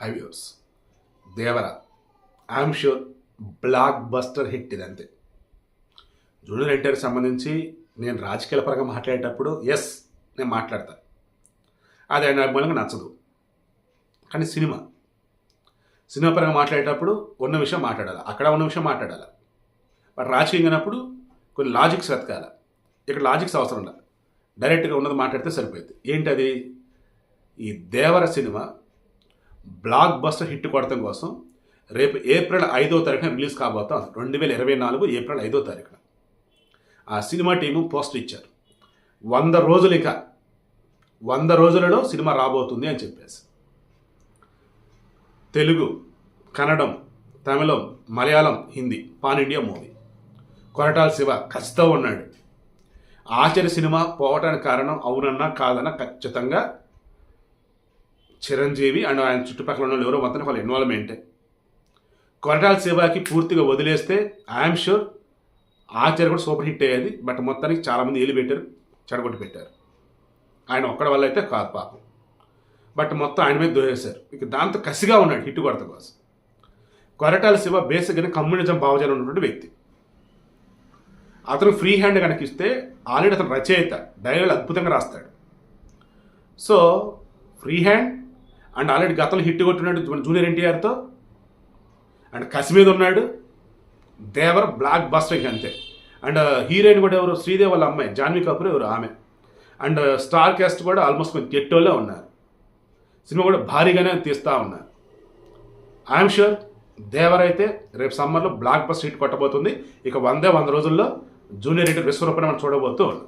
Hi viewers Devara I'm sure blockbuster hit ఇది అంతే junior ఎన్టీఆర్కి సంబంధించి నేను రాజకీయాల పరంగా మాట్లాడేటప్పుడు ఎస్ నేను మాట్లాడతాను అది ఆయన అభిమానులకు నచ్చదు. కానీ సినిమా. సినిమా పరంగా మాట్లాడేటప్పుడు ఉన్న విషయం మాట్లాడాలి? అక్కడ ఉన్న విషయం మాట్లాడాలి? బట్ రాజకీయంగా అయినప్పుడు కొన్ని లాజిక్స్ వెతకాలి? ఇక్కడ లాజిక్స్ అవసరం లేదు డైరెక్ట్గా ఉన్నది మాట్లాడితే సరిపోయింది. ఏంటది? ఈ Devara cinema blockbuster hit కొడటం కోసం రేపు ఏప్రిల్ ఐదో తారీఖున రిలీజ్ కాబోతాం రెండు వేల ఇరవై నాలుగు ఏప్రిల్ ఐదో తారీఖున. ఆ సినిమా టీము పోస్టర్ ఇచ్చారు. వంద రోజులు ఇక వంద రోజులలో సినిమా రాబోతుంది అని చెప్పేసి. Telugu Kannadam Tamilam Malayalam Hindi pan India movie. Koratala Siva ఖచ్చితంగా ఉన్నాడు. ఆచర్య సినిమా పోవటానికి కారణం అవునన్నా కాదన్నా ఖచ్చితంగా చిరంజీవి అండ్ ఆయన చుట్టుపక్కల ఉన్న వాళ్ళు ఎవరో మొత్తం వాళ్ళ ఇన్వాల్వ్మెంటే కొరటాల శివకి పూర్తిగా వదిలేస్తే ఐఎమ్ షూర్ ఆచార్య కూడా సూపర్ హిట్ అయ్యేది బట్ మొత్తానికి చాలామంది ఏలు పెట్టారు చెడగొట్టి పెట్టారు. ఆయన ఒక్కడి వల్ల అయితే కాదు పాపం. బట్ మొత్తం ఆయన మీద దోరేశారు. ఇక దాంతో కసిగా ఉన్నాడు హిట్ కొడత కోసం. కొరటాల శివ బేసిక్గా కమ్యూనిజం భావజాలం ఉన్నటువంటి వ్యక్తి. అతను ఫ్రీ హ్యాండ్ కనుక ఇస్తే ఆల్రెడీ అతను రచయిత డైలాగ్ అద్భుతంగా రాస్తాడు. So free hand and already గతంలో హిట్ కొట్టినాడు మన జూనియర్ ఎన్టీఆర్తో. అండ్ కశ్మీర్ ఉన్నాడు. దేవర్ బ్లాక్ బస్టర్ అంతే. అండ్ హీరోయిన్ కూడా ఎవరు? శ్రీదేవి వాళ్ళ అమ్మాయి. జాన్వీ కపూర్ ఎవరు? ఆమె. అండ్ స్టార్ క్యాస్ట్ కూడా ఆల్మోస్ట్ కొంచెం గెట్టోలే ఉన్నారు. సినిమా కూడా భారీగానే తీస్తూ ఉన్నారు. ఐఎమ్ షూర్ దేవర్ అయితే రేపు సమ్మర్లో బ్లాక్ బస్ హిట్ కొట్టబోతుంది. ఇక వందే వంద రోజుల్లో జూనియర్ ఎన్టీఆర్ విశ్వరూపణ మనం చూడబోతూ ఉన్నాం.